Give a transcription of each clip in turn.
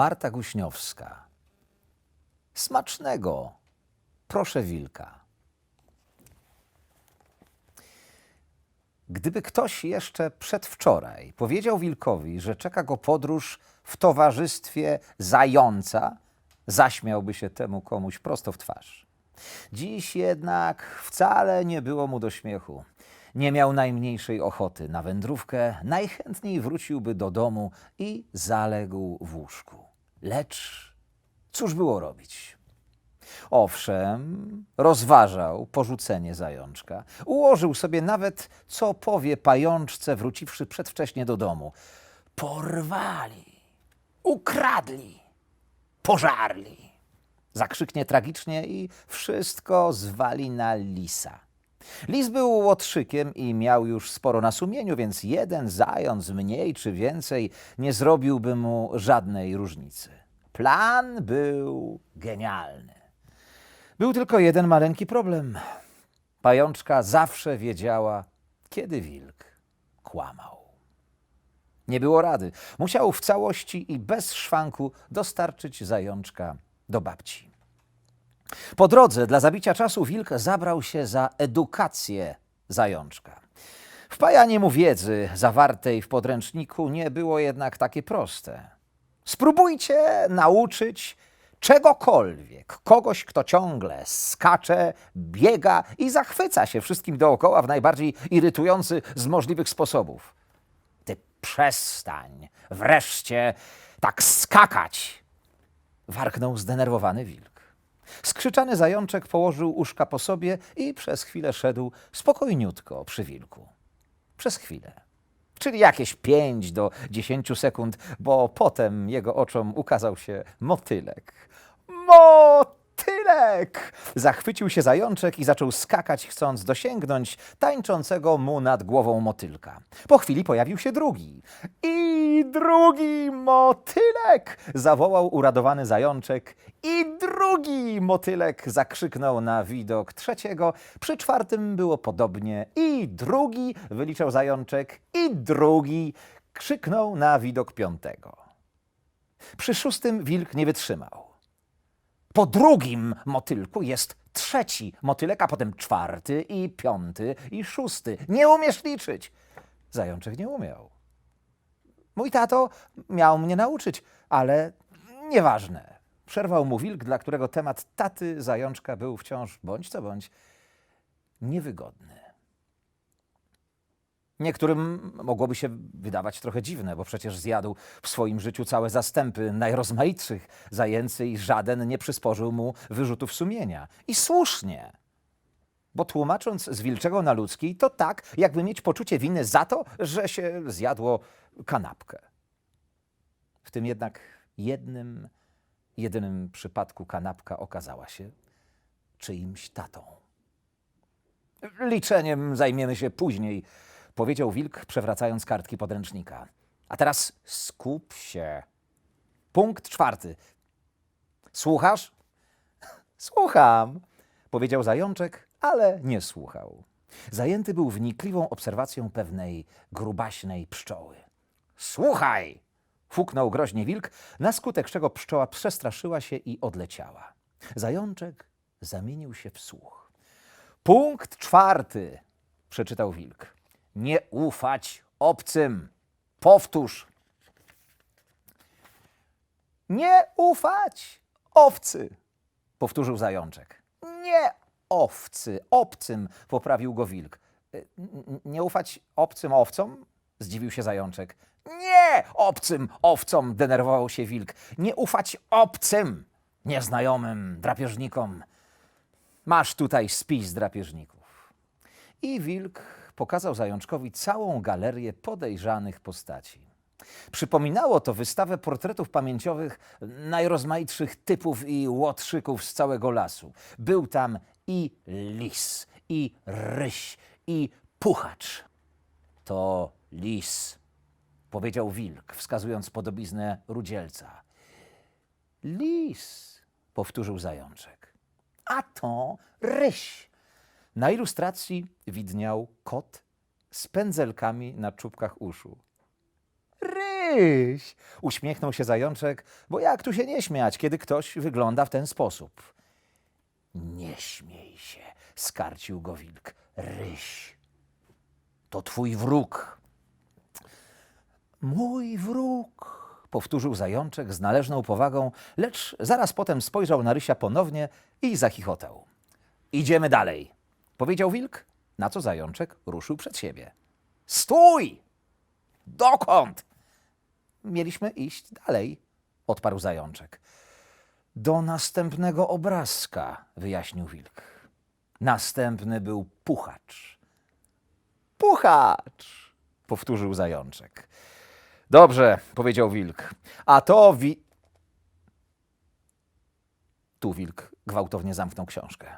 Marta Guśniowska. Smacznego, proszę wilka. Gdyby ktoś jeszcze przedwczoraj powiedział wilkowi, że czeka go podróż w towarzystwie zająca, zaśmiałby się temu komuś prosto w twarz. Dziś jednak wcale nie było mu do śmiechu. Nie miał najmniejszej ochoty na wędrówkę, najchętniej wróciłby do domu i zaległ w łóżku. Lecz cóż było robić? Owszem, rozważał porzucenie zajączka. Ułożył sobie nawet, co powie pajączce, wróciwszy przedwcześnie do domu. Porwali, ukradli, pożarli. Zakrzyknie tragicznie i wszystko zwali na lisa. Lis był łotrzykiem i miał już sporo na sumieniu, więc jeden zając mniej czy więcej nie zrobiłby mu żadnej różnicy. Plan był genialny. Był tylko jeden maleńki problem. Pajączka zawsze wiedziała, kiedy wilk kłamał. Nie było rady. Musiał w całości i bez szwanku dostarczyć zajączka do babci. Po drodze dla zabicia czasu wilk zabrał się za edukację zajączka. Wpajanie mu wiedzy zawartej w podręczniku nie było jednak takie proste. Spróbujcie nauczyć czegokolwiek kogoś, kto ciągle skacze, biega i zachwyca się wszystkim dookoła w najbardziej irytujący z możliwych sposobów. Ty przestań wreszcie tak skakać! warknął zdenerwowany wilk. Skrzyczany zajączek położył uszka po sobie i przez chwilę szedł spokojniutko przy wilku. Przez chwilę. Czyli jakieś pięć do dziesięciu sekund, bo potem jego oczom ukazał się motylek. Motylek! Zachwycił się zajączek i zaczął skakać, chcąc dosięgnąć tańczącego mu nad głową motylka. Po chwili pojawił się drugi. I drugi motylek! zawołał uradowany zajączek. I drugi motylek zakrzyknął na widok trzeciego. Przy czwartym było podobnie. I drugi, wyliczał zajączek. I drugi krzyknął na widok piątego. Przy szóstym wilk nie wytrzymał. Po drugim motylku jest trzeci motylek, a potem czwarty i piąty i szósty. Nie umiesz liczyć. Zajączek nie umiał. Mój tato miał mnie nauczyć, ale nieważne. Przerwał mu wilk, dla którego temat taty zajączka był wciąż bądź co bądź niewygodny. Niektórym mogłoby się wydawać trochę dziwne, bo przecież zjadł w swoim życiu całe zastępy najrozmaitszych zajęcy i żaden nie przysporzył mu wyrzutów sumienia. I słusznie. Bo tłumacząc z wilczego na ludzki, to tak, jakby mieć poczucie winy za to, że się zjadło kanapkę. W tym jednak jednym, jedynym przypadku kanapka okazała się czyimś tatą. Liczeniem zajmiemy się później, powiedział wilk, przewracając kartki podręcznika. A teraz skup się. Punkt czwarty. Słuchasz? Słucham, powiedział zajączek, ale nie słuchał. Zajęty był wnikliwą obserwacją pewnej grubaśnej pszczoły. Słuchaj! fuknął groźnie wilk, na skutek czego pszczoła przestraszyła się i odleciała. Zajączek zamienił się w słuch. Punkt czwarty, przeczytał wilk. Nie ufać obcym. Powtórz. Nie ufać owcy, powtórzył zajączek. Nie owcy, obcym, poprawił go wilk. Y, Nie ufać obcym owcom? Zdziwił się zajączek. Nie obcym owcom, denerwował się wilk. Nie ufać obcym, nieznajomym drapieżnikom. Masz tutaj spis drapieżników. I wilk pokazał zajączkowi całą galerię podejrzanych postaci. Przypominało to wystawę portretów pamięciowych najrozmaitszych typów i łotrzyków z całego lasu. Był tam i lis, i ryś, i puchacz. To lis, powiedział wilk, wskazując podobiznę rudzielca. Lis, powtórzył zajączek. A to ryś. Na ilustracji widniał kot z pędzelkami na czubkach uszu. ryś! Uśmiechnął się zajączek, bo jak tu się nie śmiać, kiedy ktoś wygląda w ten sposób? Nie śmiej się, skarcił go wilk. Ryś, to twój wróg. Mój wróg, powtórzył zajączek z należną powagą, lecz zaraz potem spojrzał na rysia ponownie i zachichotał. Idziemy dalej, powiedział wilk, na co zajączek ruszył przed siebie. Stój! Dokąd? Mieliśmy iść dalej, odparł zajączek. Do następnego obrazka, wyjaśnił wilk. Następny był puchacz. Puchacz, powtórzył zajączek. Dobrze, powiedział wilk. A to wi. Tu wilk gwałtownie zamknął książkę.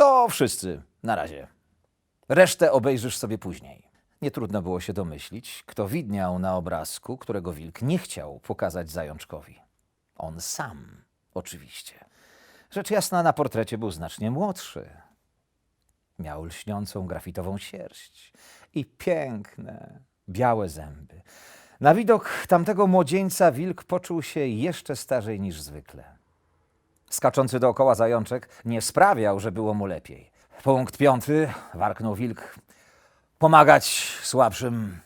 To wszyscy, na razie. Resztę obejrzysz sobie później. Nie trudno było się domyślić, kto widniał na obrazku, którego wilk nie chciał pokazać zajączkowi. On sam, oczywiście. Rzecz jasna, na portrecie był znacznie młodszy. Miał lśniącą grafitową sierść i piękne, białe zęby. Na widok tamtego młodzieńca wilk poczuł się jeszcze starzej niż zwykle. Skaczący dookoła zajączek nie sprawiał, że było mu lepiej. Punkt piąty, warknął wilk. Pomagać słabszym.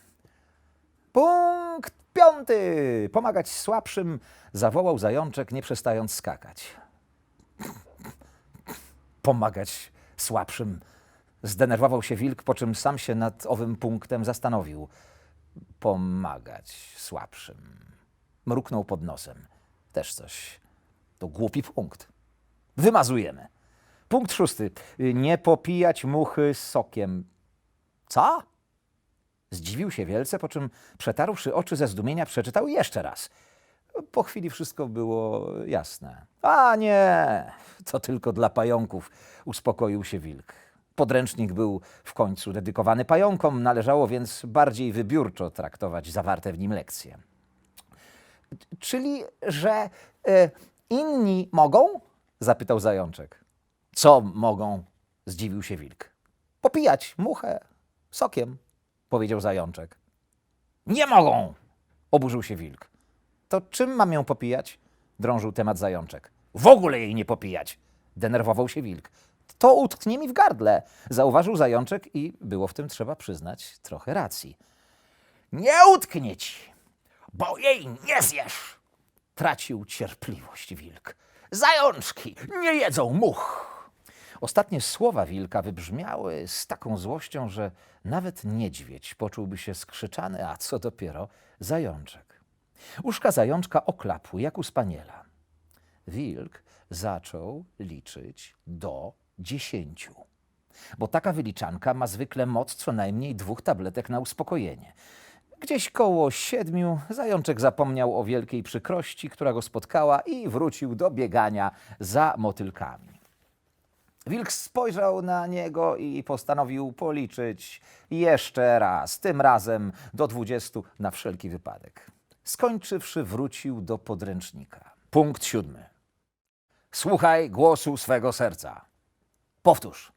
Punkt piąty! Pomagać słabszym, zawołał zajączek, nie przestając skakać. Pomagać słabszym. Zdenerwował się wilk, po czym sam się nad owym punktem zastanowił. Pomagać słabszym. Mruknął pod nosem. Też coś. To głupi punkt. Wymazujemy. Punkt szósty. Nie popijać muchy sokiem. Co? Zdziwił się wielce, po czym przetarłszy oczy ze zdumienia, przeczytał jeszcze raz. Po chwili wszystko było jasne. A nie, to tylko dla pająków, uspokoił się wilk. Podręcznik był w końcu dedykowany pająkom, należało więc bardziej wybiórczo traktować zawarte w nim lekcje. Czyli, że e, inni mogą? zapytał zajączek. Co mogą? zdziwił się wilk. Popijać muchę sokiem, powiedział zajączek. Nie mogą! oburzył się wilk. To czym mam ją popijać? drążył temat zajączek. W ogóle jej nie popijać! denerwował się wilk. To utknie mi w gardle, zauważył zajączek i było w tym, trzeba przyznać, trochę racji. Nie utknie ci, bo jej nie zjesz! Tracił cierpliwość wilk. Zajączki nie jedzą much! Ostatnie słowa wilka wybrzmiały z taką złością, że nawet niedźwiedź poczułby się skrzyczany, a co dopiero zajączek. Uszka zajączka oklapły jak u spaniela. Wilk zaczął liczyć do dziesięciu. Bo taka wyliczanka ma zwykle moc co najmniej dwóch tabletek na uspokojenie. Gdzieś koło siedmiu zajączek zapomniał o wielkiej przykrości, która go spotkała i wrócił do biegania za motylkami. Wilk spojrzał na niego i postanowił policzyć jeszcze raz, tym razem do dwudziestu na wszelki wypadek. Skończywszy, wrócił do podręcznika. Punkt siódmy. Słuchaj głosu swego serca. Powtórz.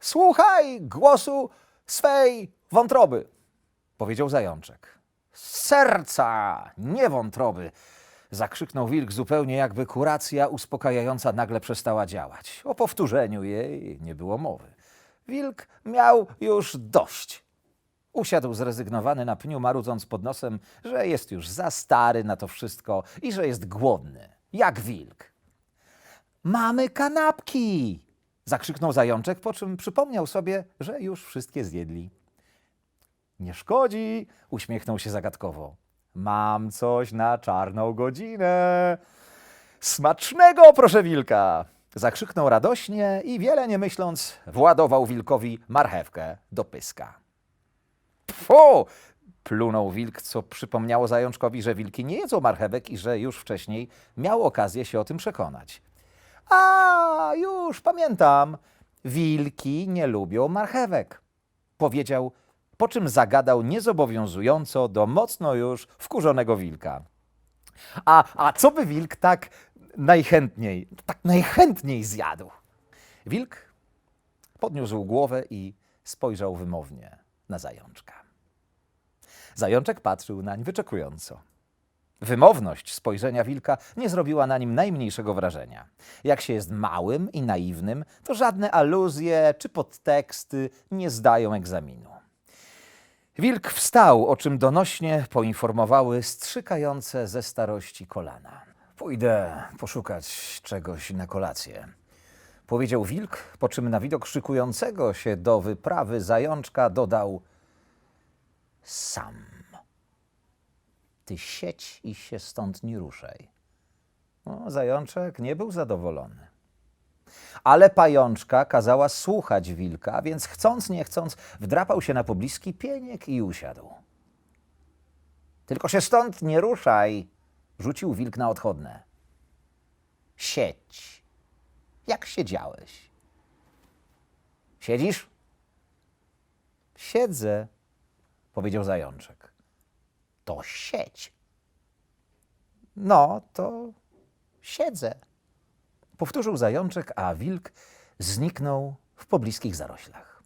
Słuchaj głosu swej wątroby, powiedział zajączek. Serca, nie wątroby, zakrzyknął wilk zupełnie jakby kuracja uspokajająca nagle przestała działać. O powtórzeniu jej nie było mowy. Wilk miał już dość. Usiadł zrezygnowany na pniu, marudząc pod nosem, że jest już za stary na to wszystko i że jest głodny, jak wilk. Mamy kanapki! zakrzyknął zajączek, po czym przypomniał sobie, że już wszystkie zjedli. Nie szkodzi, uśmiechnął się zagadkowo. Mam coś na czarną godzinę. Smacznego, proszę wilka! Zakrzyknął radośnie i wiele nie myśląc, władował wilkowi marchewkę do pyska. Pfu! Plunął wilk, co przypomniało zajączkowi, że wilki nie jedzą marchewek i że już wcześniej miał okazję się o tym przekonać. A, już pamiętam. Wilki nie lubią marchewek, powiedział, po czym zagadał niezobowiązująco do mocno już wkurzonego wilka. A, a co by wilk tak najchętniej, tak najchętniej zjadł? Wilk podniósł głowę i spojrzał wymownie na zajączka. Zajączek patrzył nań wyczekująco. Wymowność spojrzenia wilka nie zrobiła na nim najmniejszego wrażenia. Jak się jest małym i naiwnym, to żadne aluzje czy podteksty nie zdają egzaminu. Wilk wstał, o czym donośnie poinformowały strzykające ze starości kolana. Pójdę poszukać czegoś na kolację. Powiedział wilk, po czym na widok szykującego się do wyprawy zajączka dodał sam. Ty sieć i się stąd nie ruszaj. No, zajączek nie był zadowolony. Ale pajączka kazała słuchać wilka, więc chcąc nie chcąc wdrapał się na pobliski pieniek i usiadł. Tylko się stąd nie ruszaj, rzucił wilk na odchodne. Sieć. Jak siedziałeś? Siedzisz? Siedzę, powiedział zajączek. To sieć. No, to siedzę. Powtórzył zajączek, a wilk zniknął w pobliskich zaroślach.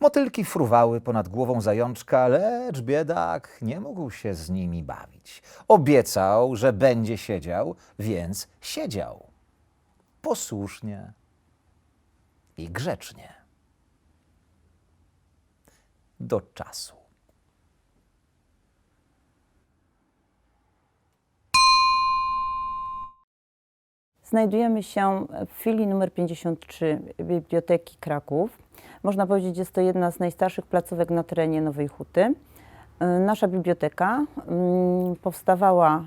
Motylki fruwały ponad głową zajączka, lecz biedak nie mógł się z nimi bawić. Obiecał, że będzie siedział, więc siedział. Posłusznie i grzecznie. Do czasu. Znajdujemy się w filii numer 53 Biblioteki Kraków. Można powiedzieć, jest to jedna z najstarszych placówek na terenie Nowej Huty. Y, Nasza biblioteka mm, powstawała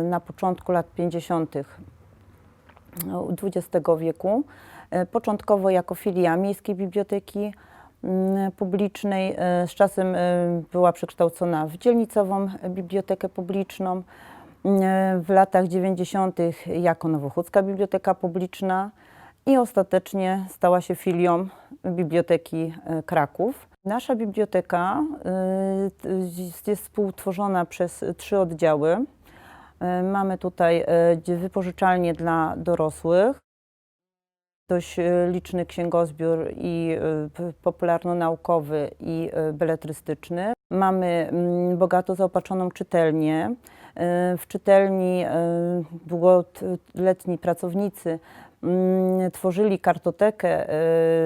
y, na początku lat 50. XX wieku. Y, Początkowo jako filia Miejskiej Biblioteki mm, Publicznej. Z czasem była przekształcona w dzielnicową bibliotekę publiczną. Y, W latach 90. jako Nowochódzka Biblioteka Publiczna i ostatecznie stała się filią Biblioteki y, Kraków. Nasza biblioteka y, jest współtworzona przez trzy oddziały. Mamy tutaj wypożyczalnię dla dorosłych, dość liczny księgozbiór i popularno-naukowy i beletrystyczny. Mamy bogato zaopatrzoną czytelnię. W czytelni y, długoletni pracownicy mm, tworzyli kartotekę,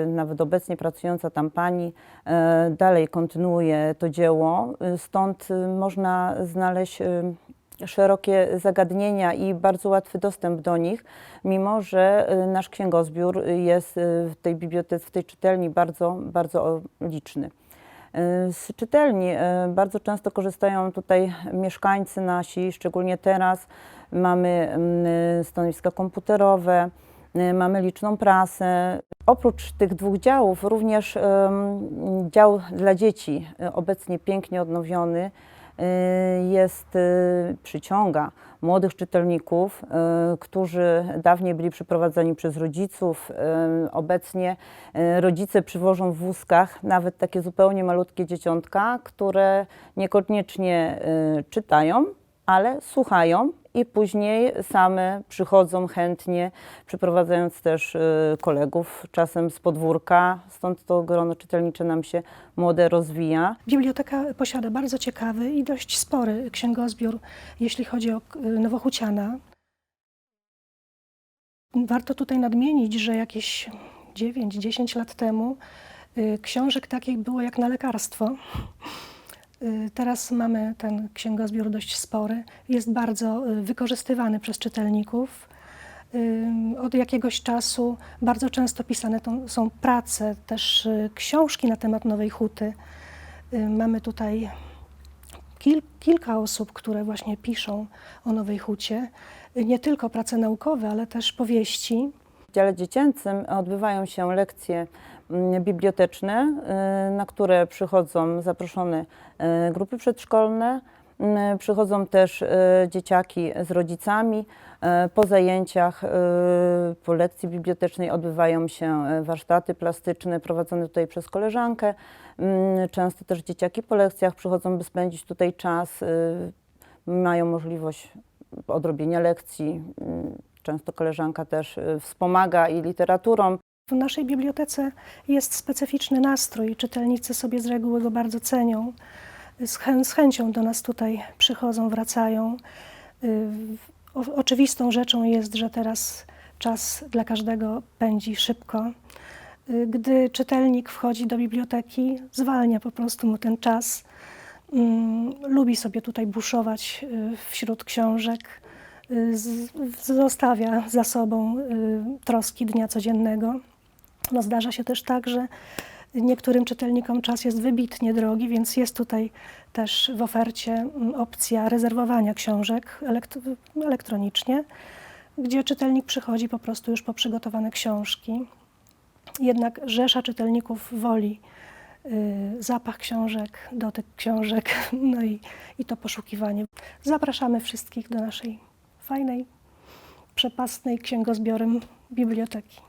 y, nawet obecnie pracująca tam pani y, dalej kontynuuje to dzieło. Stąd można znaleźć szerokie zagadnienia i bardzo łatwy dostęp do nich, mimo że nasz księgozbiór jest w tej bibliotece, w tej czytelni bardzo, bardzo liczny. Y, Z czytelni y, bardzo często korzystają tutaj mieszkańcy nasi, szczególnie teraz. Mamy mm, stanowiska komputerowe, mamy liczną prasę. Oprócz tych dwóch działów, również dział dla dzieci, obecnie pięknie odnowiony, jest, y, przyciąga młodych czytelników, y, którzy dawniej byli przyprowadzani przez rodziców. y, Obecnie y, rodzice przywożą w wózkach nawet takie zupełnie malutkie dzieciątka, które niekoniecznie y, czytają, ale słuchają i później same przychodzą chętnie, przyprowadzając też y, kolegów, czasem z podwórka, stąd to grono czytelnicze nam się młode rozwija. Biblioteka posiada bardzo ciekawy i dość spory księgozbiór, jeśli chodzi o y, Nowochuciana. Warto tutaj nadmienić, że jakieś 9-10 lat temu y, książek takich było jak na lekarstwo. Y, Teraz mamy ten księgozbiór dość spory. Jest bardzo y, wykorzystywany przez czytelników. Ym, Od jakiegoś czasu bardzo często pisane są prace, też y, książki na temat Nowej Huty. Y, Mamy tutaj kil, kilka osób, które właśnie piszą o Nowej Hucie. Y, Nie tylko prace naukowe, ale też powieści. W dziale dziecięcym odbywają się lekcje biblioteczne, y, na które przychodzą zaproszone y, grupy przedszkolne. Mm, Przychodzą też y, dzieciaki z rodzicami. Y, Po zajęciach, y, po lekcji bibliotecznej odbywają się y, warsztaty plastyczne prowadzone tutaj przez koleżankę. Mm, Często też dzieciaki po lekcjach przychodzą, by spędzić tutaj czas. y, Mają możliwość odrobienia lekcji. Mm, Często koleżanka też y, wspomaga i literaturą. W naszej bibliotece jest specyficzny nastrój. Czytelnicy sobie z reguły go bardzo cenią. z, z chęcią do nas tutaj przychodzą, wracają. Y, o, oczywistą rzeczą jest, że teraz czas dla każdego pędzi szybko. Y, Gdy czytelnik wchodzi do biblioteki, zwalnia po prostu mu ten czas. Mm, Lubi sobie tutaj buszować y, wśród książek, zostawia za sobą troski dnia codziennego. No zdarza się też tak, że niektórym czytelnikom czas jest wybitnie drogi, więc jest tutaj też w ofercie mm, opcja rezerwowania książek elekt- elektronicznie, gdzie czytelnik przychodzi po prostu już po przygotowane książki. Jednak rzesza czytelników woli y, zapach książek, dotyk książek, no i, i to poszukiwanie. Zapraszamy wszystkich do naszej fajnej, przepastnej księgozbiorem biblioteki.